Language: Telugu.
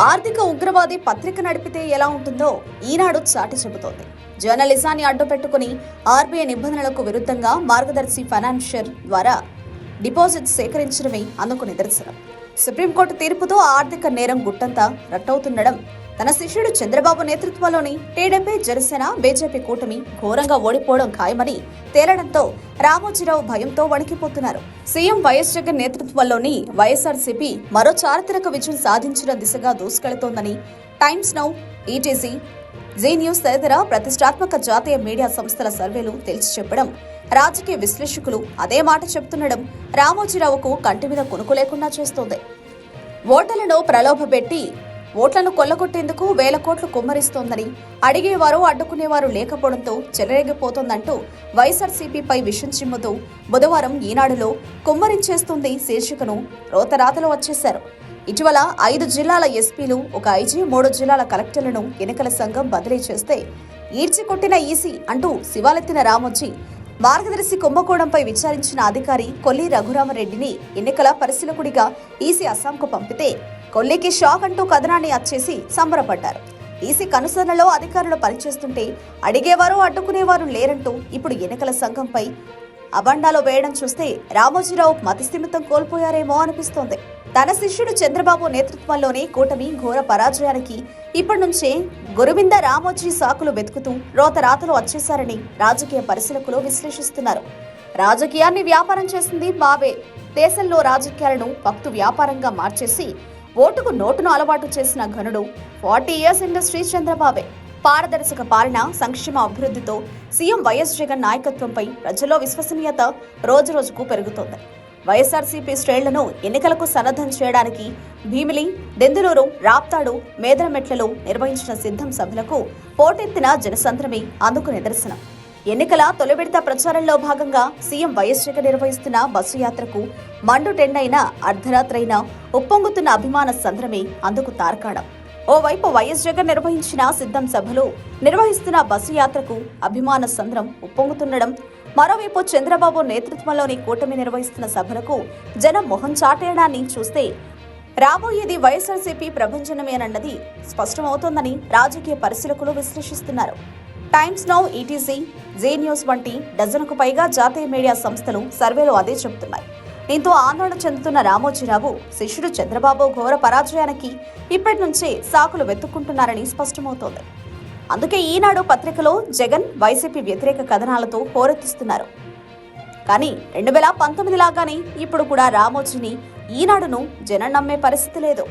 ఆర్థిక ఉగ్రవాది పత్రిక నడిపితే ఎలా ఉంటుందో ఈనాడు చాటి చెబుతోంది. జర్నలిజాన్ని అడ్డుపెట్టుకుని ఆర్బీఐ నిబంధనలకు విరుద్ధంగా మార్గదర్శి ఫైనాన్షియర్ ద్వారా డిపాజిట్ సేకరించడమే అందుకు నిదర్శనం. సుప్రీంకోర్టు తీర్పుతో ఆర్థిక నేరం గుట్టంతా రట్టవుతుండడం తన శిష్యుడు చంద్రబాబు నేతృత్వంలోని టీడీపీ జనసేన బీజేపీ కూటమి ఘోరంగా ఓడిపోవడం ఖాయమని తేలడంతో రామోజీరావు భయంతో వణికిపోతున్నారు. సీఎం వైఎస్ జగన్ నేతృత్వంలోని వైఎస్ఆర్సీపీ మరో చారిత్రక విజయం సాధించిన దిశగా దూసుకెళుతోందని Times Now ETC Zee News తదితర ప్రతిష్టాత్మక జాతీయ మీడియా సంస్థల సర్వేలు తెలిసి చెప్పడం రాజకీయ విశ్లేషకులు అదే మాట చెప్తుండడం రామోజీరావుకు కంటి మీద కొనుకు లేకుండా చేస్తోంది. ఓటర్లను ప్రలోభపెట్టి ఓట్లను కొల్లగొట్టేందుకు వేల కోట్లు కుమ్మరిస్తోందని అడిగేవారు అడ్డుకునేవారు లేకపోవడంతో చెలరేగిపోతోందంటూ వైఎస్ఆర్సీపీపై విషం చిమ్ముతూ బుధవారం ఈనాడులో కుమ్మరించేస్తుంది శీర్షికను రోతరాతలు వచ్చేశారు. ఇటీవల ఐదు జిల్లాల ఎస్పీలు ఒక ఐజీ మూడు జిల్లాల కలెక్టర్లను ఎన్నికల సంఘం బదిలీ చేస్తే ఈడ్చి కొట్టిన ఈసీ అంటూ శివాలెత్తిన రామొచ్చి మార్గదర్శి కుంభకోణంపై విచారించిన అధికారి కొల్లి రఘురామరెడ్డిని ఎన్నికల పరిశీలకుడిగా ఈసీ అస్సాంకు పంపితే కొల్లికి షాక్ అంటూ కథనాన్ని అచ్చేసి సంబరపడ్డారు. ఈసీ కనుసరణలో అధికారులు పనిచేస్తుంటే అడిగేవారు అడ్డుకునేవారు లేరంటూ ఇప్పుడు ఎన్నికల సంఘంపై అబండాలో వేయడం చూస్తే రామోజీరావు మతిస్థిమితం కోల్పోయారేమో అనిపిస్తోంది. తన శిష్యుడు చంద్రబాబు నేతృత్వంలోనే కూటమి ఘోర పరాజయానికి ఇప్పటి నుంచే గురువింద రామోజీ సాకులు వెతుకుతూ రోతరాతలు వచ్చేశారని రాజకీయ పరిశీలకులు విశ్లేషిస్తున్నారు. రాజకీయాన్ని వ్యాపారం చేసింది బాబే దేశంలో రాజకీయాలను భక్తు వ్యాపారంగా మార్చేసి ఓటుకు నోటును అలవాటు చేసిన ఘనుడు ఫార్టీ ఇయర్స్ ఇండస్ట్రీ చంద్రబాబే. పారదర్శక పాలన సంక్షేమ అభివృద్ధితో సీఎం వైఎస్ జగన్ నాయకత్వంపై ప్రజల్లో విశ్వసనీయత రోజురోజుకు పెరుగుతోంది. వైఎస్ఆర్సీపీ శ్రేళ్ళను ఎన్నికలకు సన్నద్ధం చేయడానికి భీమిలి దెందులూరు రాప్తాడు మేదరమెట్లలో నిర్వహించిన సిద్ధం సభలకు పోటెత్తిన జనసంద్రమే అందుకు నిదర్శనం. ఎన్నికల తొలి విడత ప్రచారంలో భాగంగా సీఎం వైఎస్ జగన్ నిర్వహిస్తున్న బస్సు యాత్రకు మండు టెండైన అర్ధరాత్రైన ఉప్పొంగుతున్న అభిమాన సంద్రమే అందుకు తార్కాణం. ఓవైపు వైఎస్ జగన్ నిర్వహించిన సిద్ధం సభలు నిర్వహిస్తున్న బస్సు యాత్రకు అభిమాన సంద్రం ఉప్పొంగుతుండడం మరోవైపు చంద్రబాబు నేతృత్వంలోని కూటమి నిర్వహిస్తున్న సభలకు జనం మొహం చాటేయడాన్ని చూస్తే రాబోయేది వైఎస్ఆర్సీపీ ప్రభంజనమేనన్నది స్పష్టమవుతోందని రాజకీయ పరిశీలకులు విశ్లేషిస్తున్నారు. Times Now ETC Zee News వంటి డజనుకు పైగా జాతీయ మీడియా సంస్థలు సర్వేలో అదే చెబుతున్నాయి. దీంతో ఆందోళన చెందుతున్న రామోజీరావు శిష్యుడు చంద్రబాబు ఘోర పరాజయానికి ఇప్పటి నుంచే సాకులు వెతుక్కుంటున్నారని స్పష్టమవుతోంది. అందుకే ఈనాడు పత్రికలో జగన్ వైసీపీ వ్యతిరేక కథనాలతో హోరెత్తిస్తున్నారు. కానీ రెండు వేల పంతొమ్మిది లాగానే ఇప్పుడు కూడా రామోజీని ఈనాడును జనం నమ్మే పరిస్థితి లేదు.